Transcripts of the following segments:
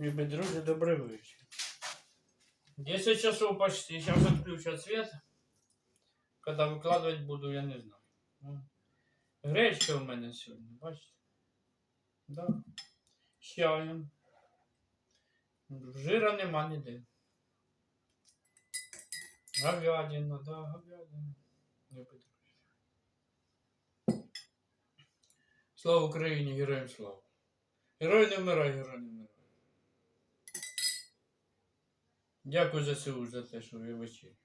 Любі друзі, добрий вечір. 10 часов почти. Сейчас отключат свет. Когда выкладывать буду, я не знаю. Ну, Гречка у мене сьогодні, бачите? Да. З чаєм. Жира нема ніде. Говядина, да, говядина. Любі друзі. Слава Україні, героям слава. Герой не вмирай, герой не вмирай. Дякую за СУ, за те, що ви вечері.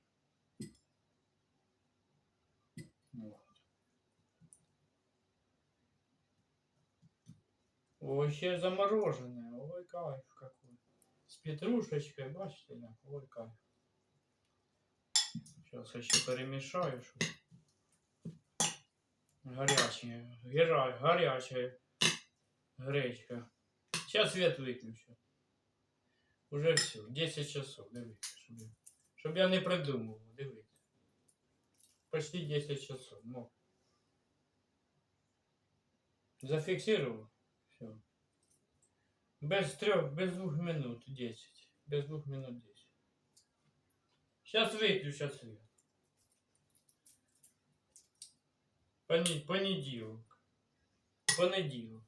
Ой, ще заморожене. Ой, кайф какой. С петрушечкой, бачите, як? Ой, кайф. Сейчас я ще перемішаю, щоб гаряче, гера, гаряча гречка. Сейчас свет выключу. Уже все, 10 часов, дивіться, щоб я, щоб я не придумував, дивіться. Почти 10 часов, ну. Зафиксировал. Все. Без трех, без двух минут 10. Без двух минут 10. Сейчас выключу свет. Пони- Понеділок. Понеділок.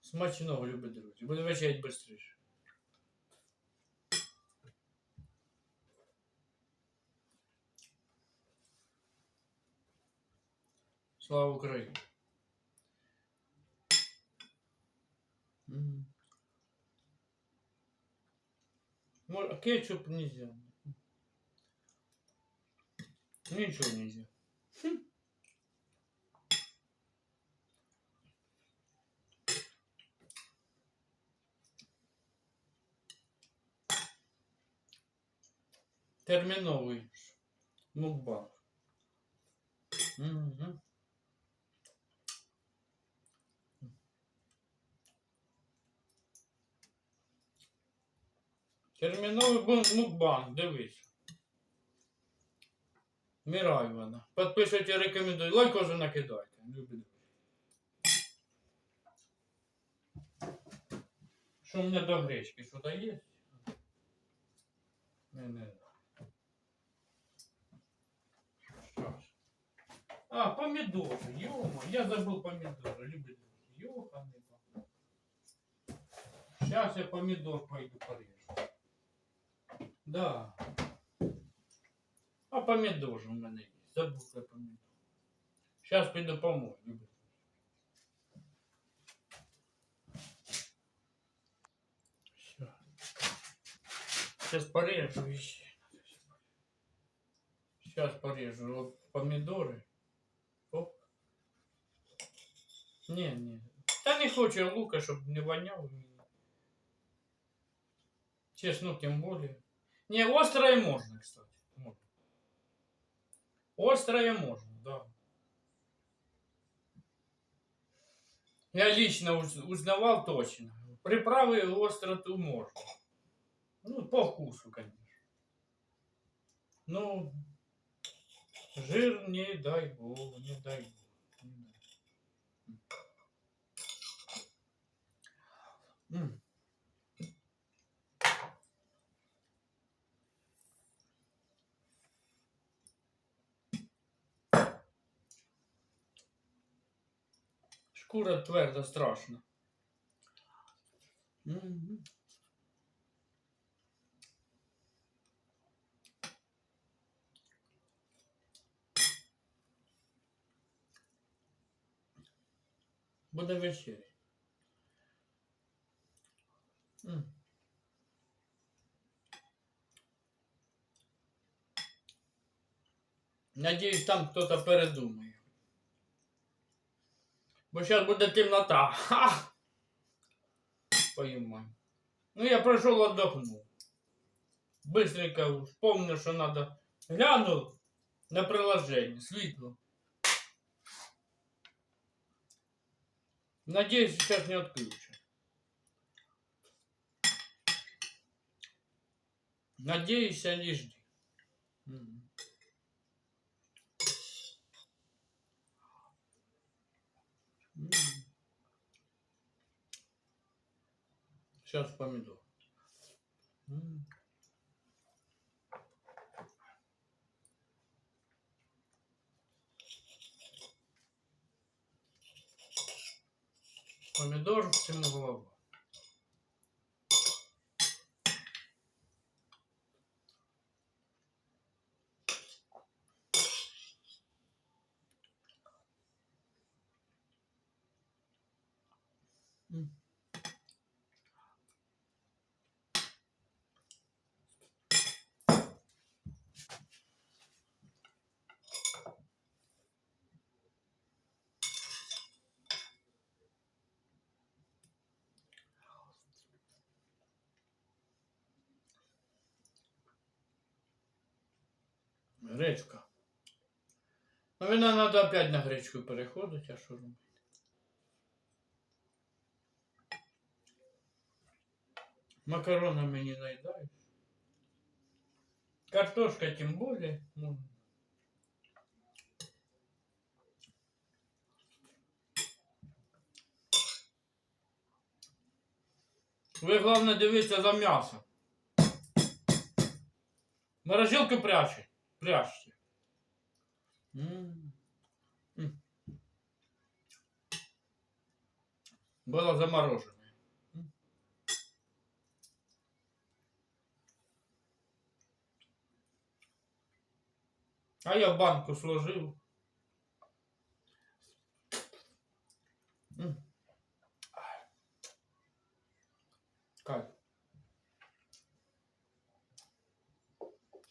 Смачного, любі друзі. Буду вечерять швидше. Слава Україні. М. Мо- а Кетчуп нельзя. Ничего нельзя. Терміновий мукбанг. Угу. Терміновий бу- мукбанг, дивись. Мирай вона. Підпишіть, рекомендую. Лайк уже накидайте. Любі друзі. Що у мене до гречки? Що-то є? Не, не. Що А, помидоры, ё я забыл помидоры, любит. Ёханый Сейчас я помидор пойду порежу. Да. А помидор же у меня есть. Забыл про помидор. Сейчас пойду помою, любит. Сейчас порежу. Сейчас порежу вот помидоры. Не, не. Та не хочу я лука, щоб не воняв. Чеснок тем более. Не, острое можно, кстати. Острое можно, да. Я лично уз- узнавал точно. Приправы остроту можно. Ну, по вкусу, конечно. Ну, жир не дай бог, не дай бог. М. Шкура тверда, страшно. Буде вечеря. Надеюсь, там кто-то передумає. Бо зараз буде темнота. Ха! Поймай. Ну я пройшов отдохнув. Быстренько вспомнил, что надо. Глянул на приложение, светло. Надеюсь, сейчас не отключат. Надеюсь, они жди. Сейчас помидор. Помидор всему голову. Гречка. Наверное, надо опять на гречку переходити, а що робити? Макаронами не наедаешь. Картошка тем более. Ну, Ви головне дивіться за м'ясом. Морозилку прячь. Прячьте. М. М. А я банку сложил. Как?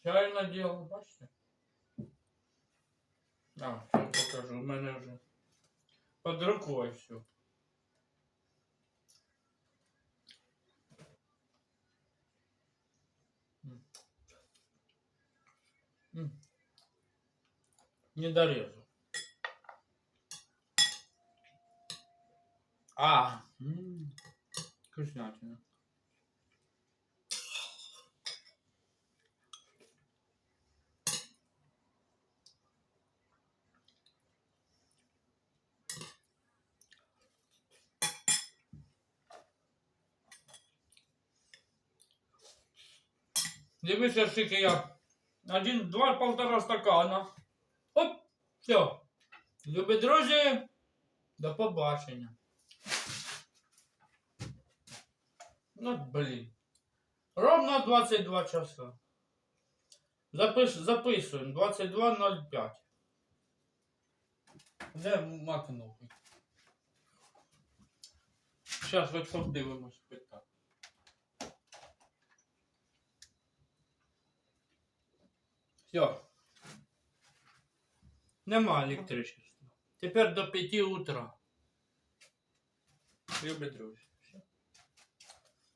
Чайно делал, бачите? А, сейчас покажу. У мене вже під рукою все. Не дорезал. А, м, вкуснятина. Дивіться, скільки я. Один, два, полтора стакана. Все. Любі друзі, до побачення. Ну, блін. Ровно 22 часа. Запис, записуємо 22.05. Де макнув? Зараз хоч подивимось питання. Все. Нема електричества. Тепер до 5 утра. Любі друзі.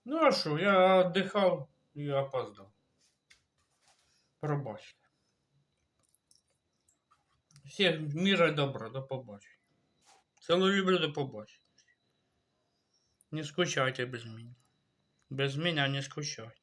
Ну а що, я віддихав і опоздав. Пробачте. Всіх міра і добра, до побачення. Цілу люблю до побачення. Не скучайте без мене. Без мене не скучайте.